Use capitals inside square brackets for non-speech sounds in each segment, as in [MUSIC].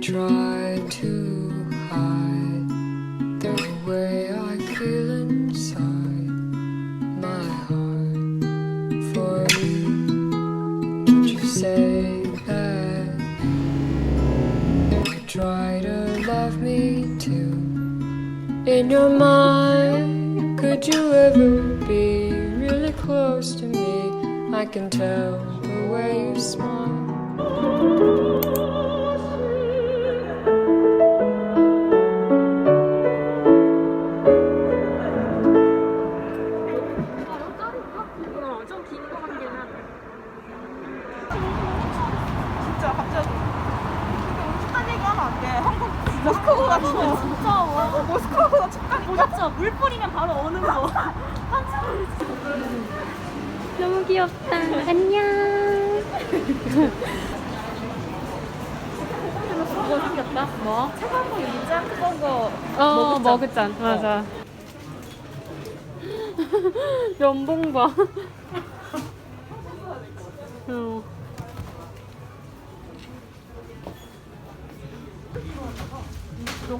tried to hide the way I feel inside my heart for you. Would you say that you try to love me too? In your mind, could you ever be really close to me? I can tell 면봉 봐. 어.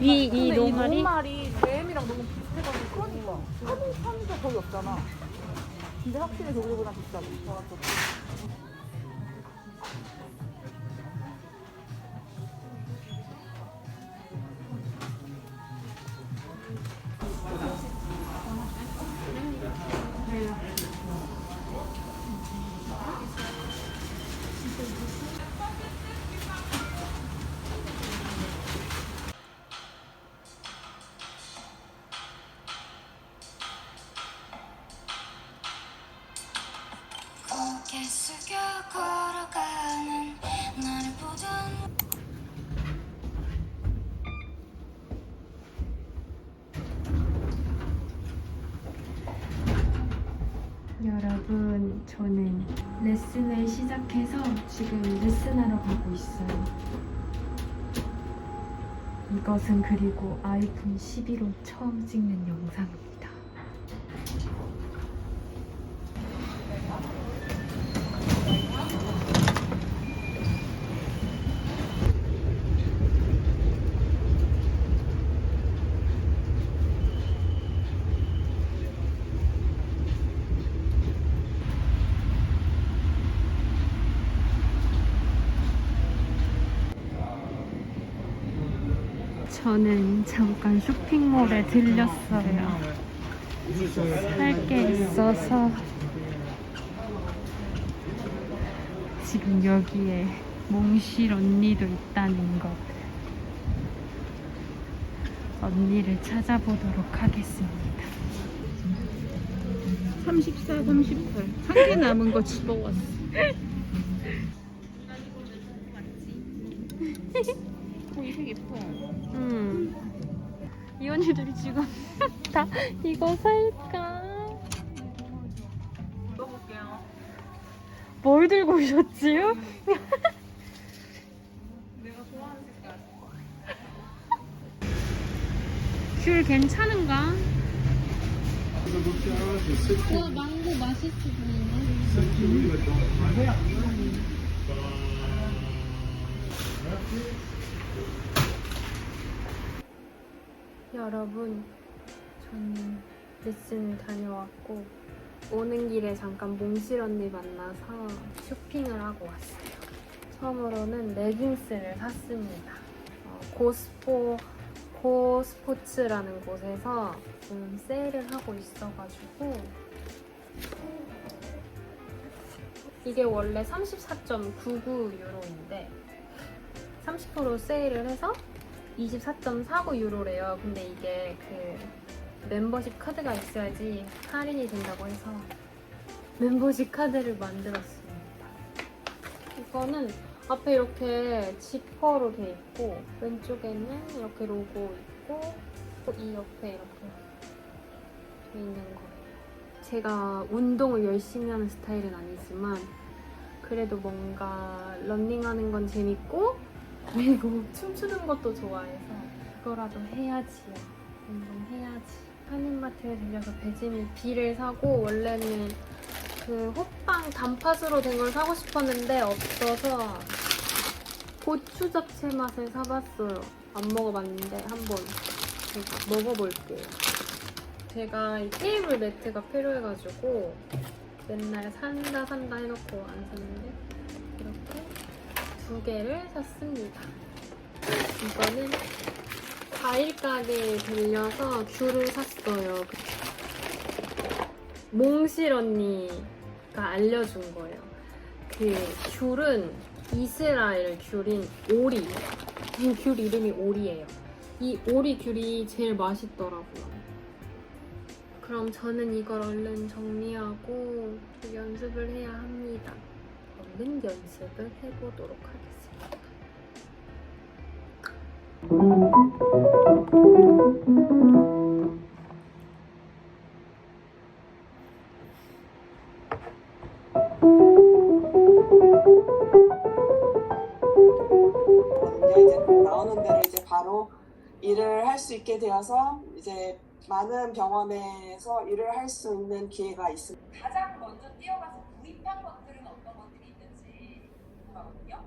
이, 이 노말이? 노말이 JM이랑 너무 비슷해가지고 그러니까 하는 사람도 거의 없잖아. 근데 확실히 저기보다 비싸. 저는 레슨을 시작해서 지금 레슨하러 가고 있어요. 이것은 그리고 아이폰 11로 처음 찍는 영상입니다. 저는 잠깐 쇼핑몰에 들렸어요. 살 게 있어서 지금 여기에 몽실 언니도 있다는 것. 언니를 찾아보도록 하겠습니다. 34, 38. 한 개 남은 거 집어왔어. 어, [LAUGHS] 이 언니들이 지금 [LAUGHS] 다 이거 살까? 먹어볼게요. 뭘 들고 오셨지요? [LAUGHS] 내가 좋아하는 색깔. [LAUGHS] 귤 괜찮은가? 어, 망고 맛있어 보이네. 여러분, 저는 레슨 다녀왔고 오는 길에 잠깐 몽실 언니 만나서 쇼핑을 하고 왔어요. 처음으로는 레깅스를 샀습니다. 어, 고스포 고스포츠라는 곳에서 지금 세일을 하고 있어가지고 이게 원래 34.99유로인데 30% 세일을 해서 24.49 유로래요. 근데 이게 그 멤버십 카드가 있어야지 할인이 된다고 해서 멤버십 카드를 만들었습니다. 이거는 앞에 이렇게 지퍼로 돼 있고 왼쪽에는 이렇게 로고 있고 또 이 옆에 이렇게 돼 있는 거예요. 제가 운동을 열심히 하는 스타일은 아니지만 그래도 뭔가 런닝하는 건 재밌고 그리고 춤추는 것도 좋아해서 그거라도 해야지요. 운동해야지. 한인마트에 들려서 베지밀 B를 사고 원래는 그 호빵 단팥으로 된 걸 사고 싶었는데 없어서 고추 잡채 맛을 사봤어요. 안 먹어봤는데 한번 제가 먹어볼게요. 제가 이 테이블 매트가 필요해가지고 맨날 산다 산다 해놓고 안 샀는데 이렇게 두 개를 샀습니다. 이거는 과일 가게에 들려서 귤을 샀어요. 몽실 언니가 알려준 거예요. 그 귤은 이스라엘 귤인 오리. 이 귤 이름이 오리예요. 이 오리 귤이 제일 맛있더라고요. 그럼 저는 이걸 얼른 정리하고 연습을 해야 합니다. 얼른 연습을 해보도록 하겠습니다. 이제 그 나오는 대로 이제 바로 일을 할 수 있게 되어서 이제 많은 병원에서 일을 할 수 있는 기회가 있습니다. 가장 먼저 뛰어가서 구입한 것들이 궁금하거든요.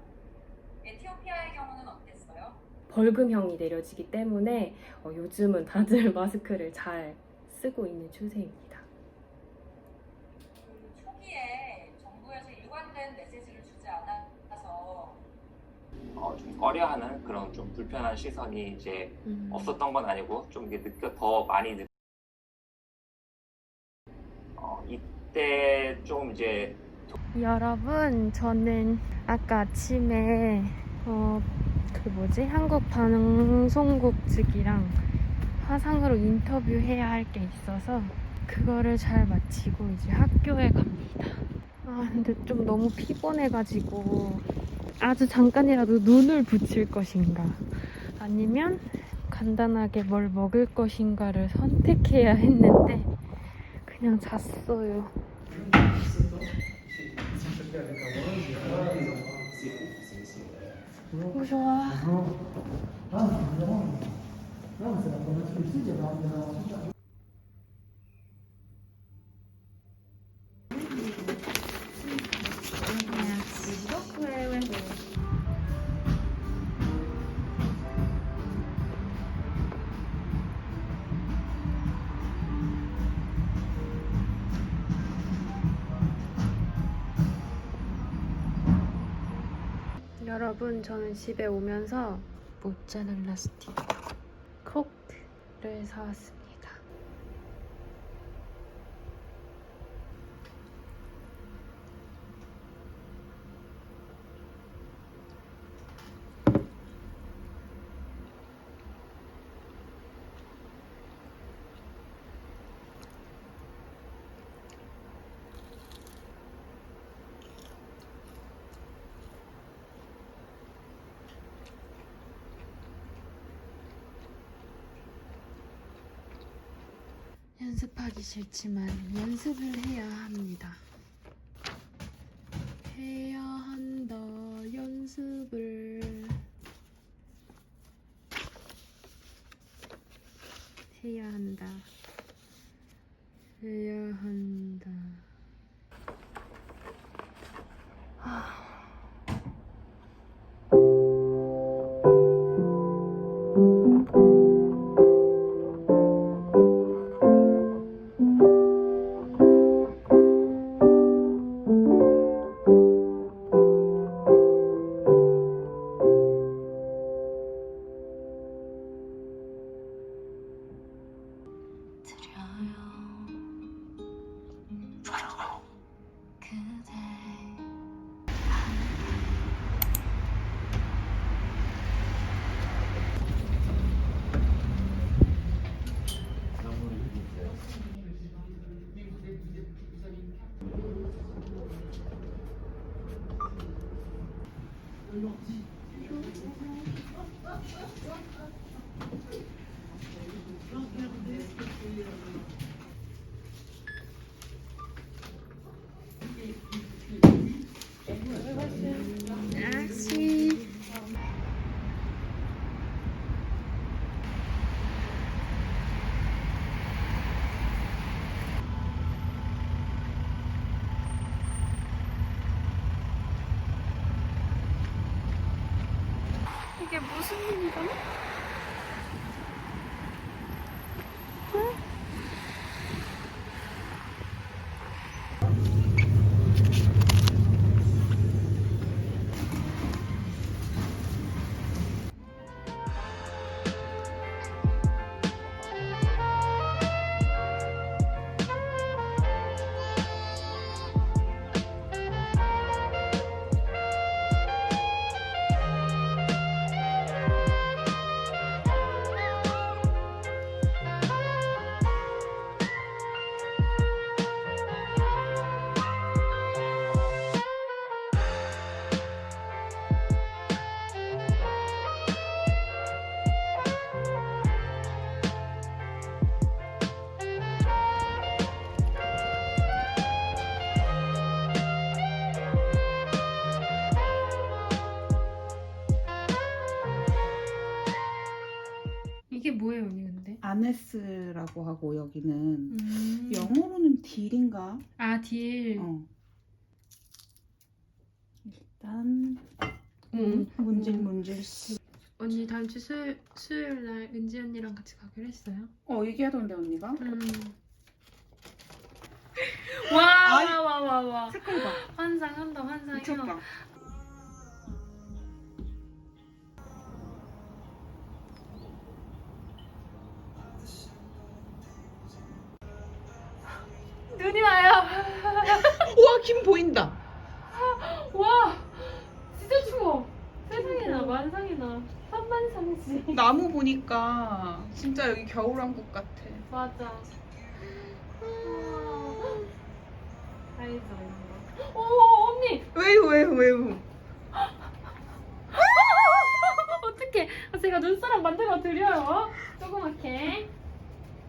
에티오피아의 경우는 어땠어요? 벌금형이 내려지기 때문에 어, 요즘은 다들 [LAUGHS] 마스크를 잘 쓰고 있는 추세입니다. 그 초기에 정부에서 일관된 메시지를 주지 않아서 어, 좀 꺼려하는 그런 좀 불편한 시선이 이제 음. 없었던 건 아니고 좀 이게 느껴 더 많이 느. 어, 이때 좀 이제 여러분, 저는 아까 아침에 어, 그 뭐지 한국 방송국 측이랑 화상으로 인터뷰해야 할 게 있어서 그거를 잘 마치고 이제 학교에 갑니다. 아 근데 좀 너무 피곤해가지고 아주 잠깐이라도 눈을 붙일 것인가 아니면 간단하게 뭘 먹을 것인가를 선택해야 했는데 그냥 잤어요. 오 여러분 저는 집에 오면서 모짜렐라 스틱 크로크를 사왔습니다. 연습하기 싫지만 연습을 해야 합니다. 이게 무슨 일이죠? 아네스라고 하고 여기는 음. 영어로는 딜인가? 아 딜. 어. 일단 음. 문질 문질 씨. 언니 다음 주 수요일, 수요일 날 은지 언니랑 같이 가기로 했어요. 어 얘기하던데 언니가? 음. [LAUGHS] 아이. 와, 와, 와, 와. 색깔 봐. 환상한다, 환상해. 미쳤다. 눈이 와요. [LAUGHS] 우와 김 보인다. 와, 진짜 추워. 세상에나 만상이나 산만상지. 나무 보니까 진짜 여기 겨울왕국 같아. 맞아. 알죠, 이거. 오, 언니. 왜요 왜요 왜요? [LAUGHS] 어떡해. 아, 제가 눈사람 만들어 드려요. 조그맣게.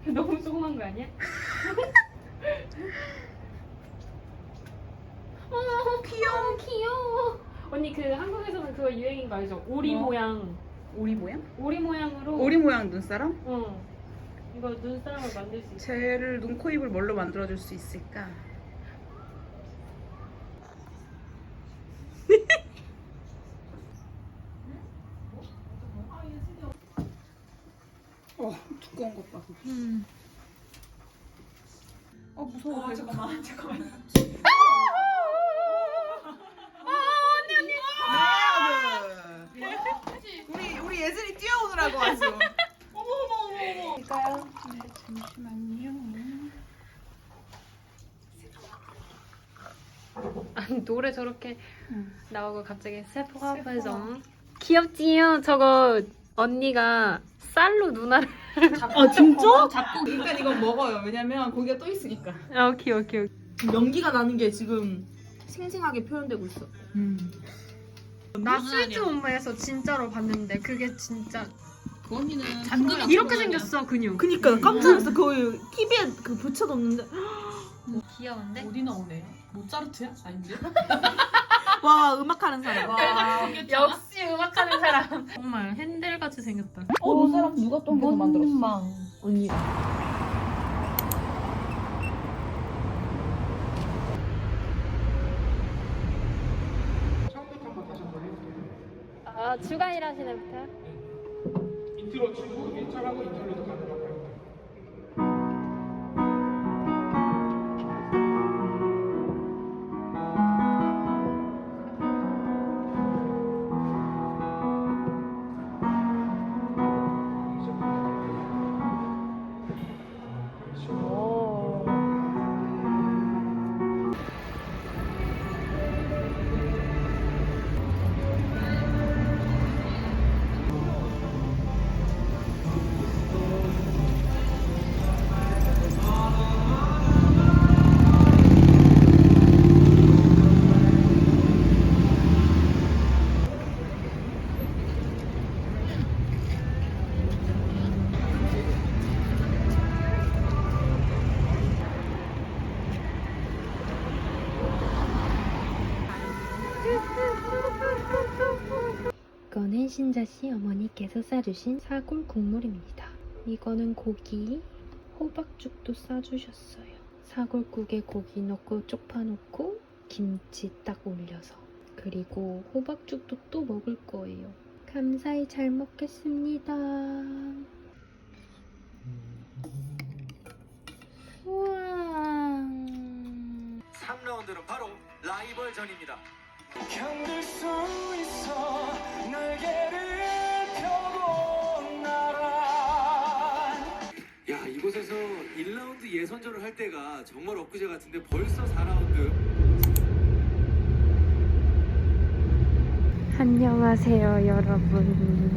너무 조그만 거 아니야? [LAUGHS] [LAUGHS] 어, 귀여워. 귀여워. 언니 그 한국에서는 그거 유행인 거 알죠? 오리 뭐? 모양. 오리 모양? 오리 모양으로. 오리 모양 눈사람? 응. 이거 눈사람을 만들 수 있어. 쟤를 눈, 코, 입을 뭘로 만들어줄 수 있을까? [LAUGHS] 어 두꺼운 것 봐. 음. 어 무서워. 아, 잠깐만 [LAUGHS] 잠깐만. 네, 우리 우리 예진이 뛰어오느라고 아주. 어머 어머 어머 어머. 이까요? 네 잠시만요. 아니 노래 저렇게 응. 나오고 갑자기 세포가 배정 귀엽지요 저거 언니가 쌀로 누나를 아 진짜? 자꾸 일단 이건 먹어요. 왜냐면 고기가 또 있으니까. 아 오케이 오케이 연기가 나는 게 지금 생생하게 표현되고 있어. 나 스위트 홈에서 진짜로 봤는데 그게 진짜 그 언니는 이렇게 생겼어 근육 그니까 깜짝 놀랐어. 그 TV에 그 붙여뒀는데 귀여운데? 어디 나오네? 모차르트야? 아닌데? [LAUGHS] 와 음악하는 사람. 와. 역시 음악하는 사람. [LAUGHS] 정말 핸들같이 생겼다. 어, 눈사람 누가 또한개더 만들었어? 언니. 아 주가 일하시는 부터 인트로 치고 인트로하고 인트로 신자 씨 어머니께서 싸주신 사골 국물입니다. 이거는 고기, 호박죽도 싸주셨어요. 사골국에 고기 넣고 쪽파 넣고 김치 딱 올려서 그리고 호박죽도 또 먹을 거예요. 감사히 잘 먹겠습니다. 우와. 3라운드는 바로 라이벌전입니다. 견딜 수 있어 날개를 펴고 날아 야 이곳에서 1라운드 예선전을 할 때가 정말 엊그제 같은데 벌써 4라운드 안녕하세요, 여러분.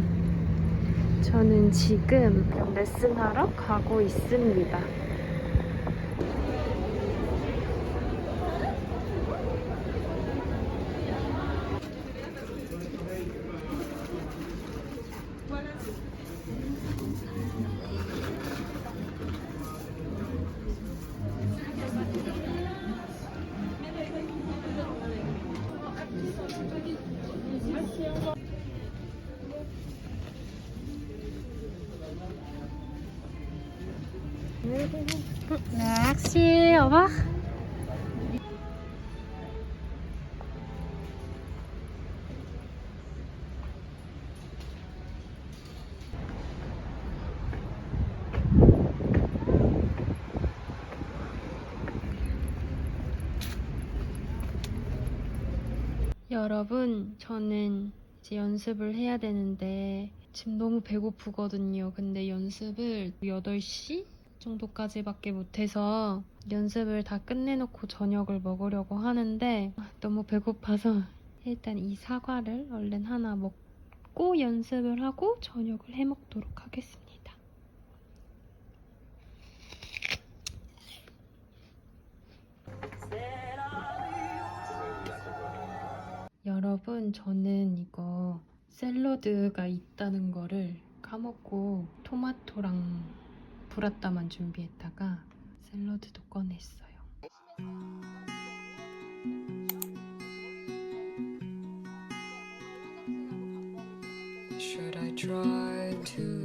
저는 지금 레슨하러 가고 있습니다. Au revoir. 여러분, 저는 이제 연습을 해야 되는데 지금 너무 배고프거든요. 근데 연습을 8시 정도까지밖에 못해서 연습을 다 끝내놓고 저녁을 먹으려고 하는데 너무 배고파서 일단 이 사과를 얼른 하나 먹고 연습을 하고 저녁을 해 먹도록 하겠습니다. 여러분, 저는 이거 샐러드가 있다는 거를 까먹고 토마토랑 브라따만 준비했다가 샐러드도 꺼냈어요. Should I try to